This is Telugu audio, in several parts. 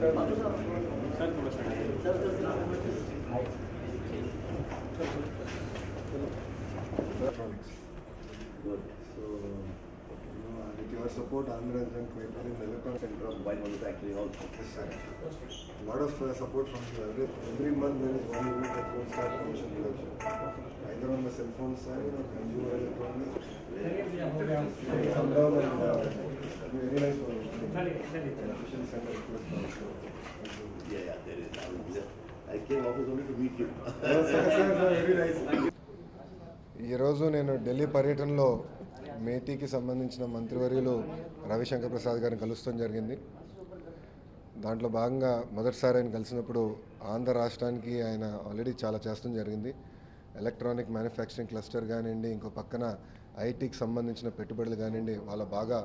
Good. So, you know, With your support, Andhra has done in center of mobile manufacturing also. Yes, sir. A lot of uh, support from you. Every, every month there is one unit that will start commercial production. Either on the cell phone side or consumer electronics. Official center. Yeah, yeah, there is. I was. I came office only to meet you. ఈరోజు నేను ఢిల్లీ పర్యటనలో మేటీకి సంబంధించిన మంత్రివర్యులు రవిశంకర్ ప్రసాద్ గారిని కలుస్తాం జరిగింది దాంట్లో భాగంగా మొదటిసారి ఆయన కలిసినప్పుడు ఆంధ్ర రాష్ట్రానికి ఆయన ఆల్రెడీ చాలా చేస్తాం జరిగింది ఎలక్ట్రానిక్ మ్యానుఫ్యాక్చరింగ్ క్లస్టర్ కానివ్వండి ఇంకో పక్కన ఐటీకి సంబంధించిన పెట్టుబడులు కానివ్వండి వాళ్ళ బాగా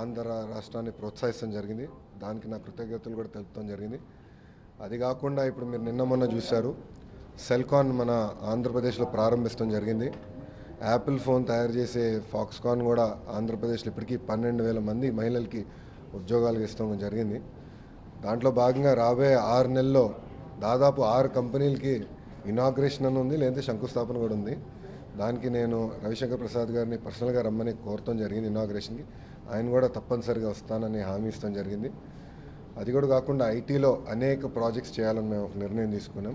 ఆంధ్ర రాష్ట్రాన్ని ప్రోత్సహిస్తాం జరిగింది. దానికి నా కృతజ్ఞతలు కూడా తెలుపుతాం జరిగింది. అది కాకుండా ఇప్పుడు మీరు నిన్న మొన్న చూశారు సెల్కాన్ మన ఆంధ్రప్రదేశ్లో ప్రారంభించడం జరిగింది. యాపిల్ ఫోన్ తయారు చేసే ఫాక్స్కాన్ కూడా ఆంధ్రప్రదేశ్లో ఇప్పటికీ పన్నెండు వేల మంది మహిళలకి ఉద్యోగాలు ఇస్తాం జరిగింది. దాంట్లో భాగంగా రాబోయే ఆరు నెలల్లో దాదాపు ఆరు కంపెనీలకి ఇనాగ్రేషన్ అని ఉంది లేదంటే శంకుస్థాపన కూడా ఉంది. దానికి నేను రవిశంకర్ ప్రసాద్ గారిని పర్సనల్గా రమ్మని కోరటం జరిగింది ఇనాగ్రేషన్కి. ఆయన కూడా తప్పనిసరిగా వస్తానని హామీ ఇస్తాం జరిగింది. అది కూడా కాకుండా ఐటీలో అనేక ప్రాజెక్ట్స్ చేయాలని మేము ఒక నిర్ణయం తీసుకున్నాం.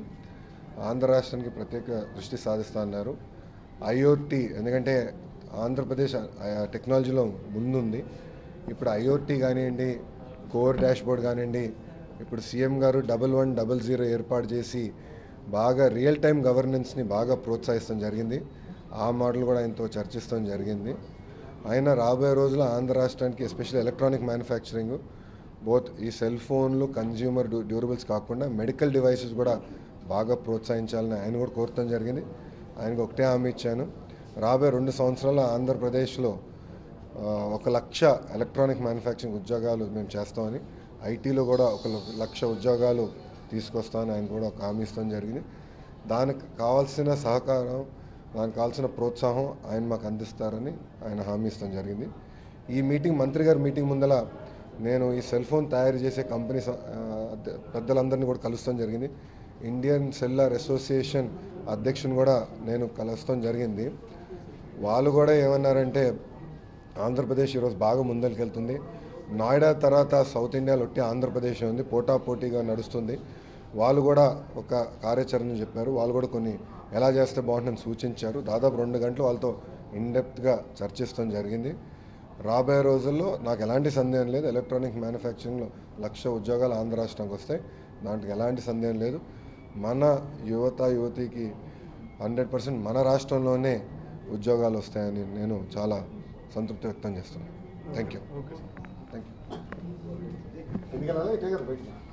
ఆంధ్ర రాష్ట్రానికి ప్రత్యేక దృష్టి సాధిస్తా అన్నారు. ఐఓటీ ఎందుకంటే ఆంధ్రప్రదేశ్ టెక్నాలజీలో ముందుంది. ఇప్పుడు ఐఓటీ కానివ్వండి కోర్ డాష్బోర్డ్ కానివ్వండి ఇప్పుడు సీఎం గారు డబల్ వన్ డబల్ జీరో ఏర్పాటు చేసి బాగా రియల్ టైం గవర్నెన్స్ని బాగా ప్రోత్సహిస్తాం జరిగింది. ఆ మోడల్ కూడా ఆయనతో చర్చిస్తాం జరిగింది. ఆయన రాబోయే రోజుల్లో ఆంధ్ర రాష్ట్రానికి ఎస్పెషల్లీ ఎలక్ట్రానిక్ మ్యానుఫ్యాక్చరింగ్ బోత్ ఈ సెల్ ఫోన్లు కన్జ్యూమర్ డ్యూ డ్యూరబుల్స్ కాకుండా మెడికల్ డివైసెస్ కూడా బాగా ప్రోత్సహించాలని ఆయన కూడా కోరటం జరిగింది. ఆయనకు ఒకటే హామీ ఇచ్చాను. రాబోయే రెండు సంవత్సరాల ఆంధ్రప్రదేశ్లో ఒక లక్ష ఎలక్ట్రానిక్ మ్యానుఫ్యాక్చరింగ్ ఉద్యోగాలు మేము చేస్తామని ఐటీలో కూడా ఒక లక్ష ఉద్యోగాలు తీసుకొస్తామని ఆయన కూడా ఒక హామీ ఇస్తాం జరిగింది. దానికి కావాల్సిన సహకారం దానికి కావాల్సిన ప్రోత్సాహం ఆయన మాకు అందిస్తారని ఆయన హామీ ఇస్తాం జరిగింది. ఈ మీటింగ్ మంత్రి గారి మీటింగ్ ముందల నేను ఈ సెల్ ఫోన్ తయారు చేసే కంపెనీస్ పెద్దలందరినీ కూడా కలుస్తాం జరిగింది. ఇండియన్ సెల్లార్ అసోసియేషన్ అధ్యక్షుని కూడా నేను కలుస్తాం జరిగింది. వాళ్ళు కూడా ఏమన్నారంటే ఆంధ్రప్రదేశ్ ఈరోజు బాగా ముందరికెళ్తుంది. నోయిడా తర్వాత సౌత్ ఇండియాలో ఒట్టి ఆంధ్రప్రదేశ్ ఉంది. పోటా పోటీగా నడుస్తుంది. వాళ్ళు కూడా ఒక కార్యాచరణ చెప్పారు. వాళ్ళు కూడా కొన్ని ఎలా చేస్తే బాగుంటుందని సూచించారు. దాదాపు రెండు గంటలు వాళ్ళతో ఇన్డెప్త్గా చర్చిస్తాం జరిగింది. రాబోయే రోజుల్లో నాకు ఎలాంటి సందేహం లేదు. ఎలక్ట్రానిక్ మ్యానుఫ్యాక్చరింగ్లో లక్ష ఉద్యోగాలు ఆంధ్ర రాష్ట్రానికి వస్తాయి. దాంట్లో ఎలాంటి సందేహం లేదు. మన యువత యువతికి హండ్రెడ్ పర్సెంట్ మన రాష్ట్రంలోనే ఉద్యోగాలు వస్తాయని నేను చాలా సంతృప్తి వ్యక్తం చేస్తున్నాను. Thank you thank you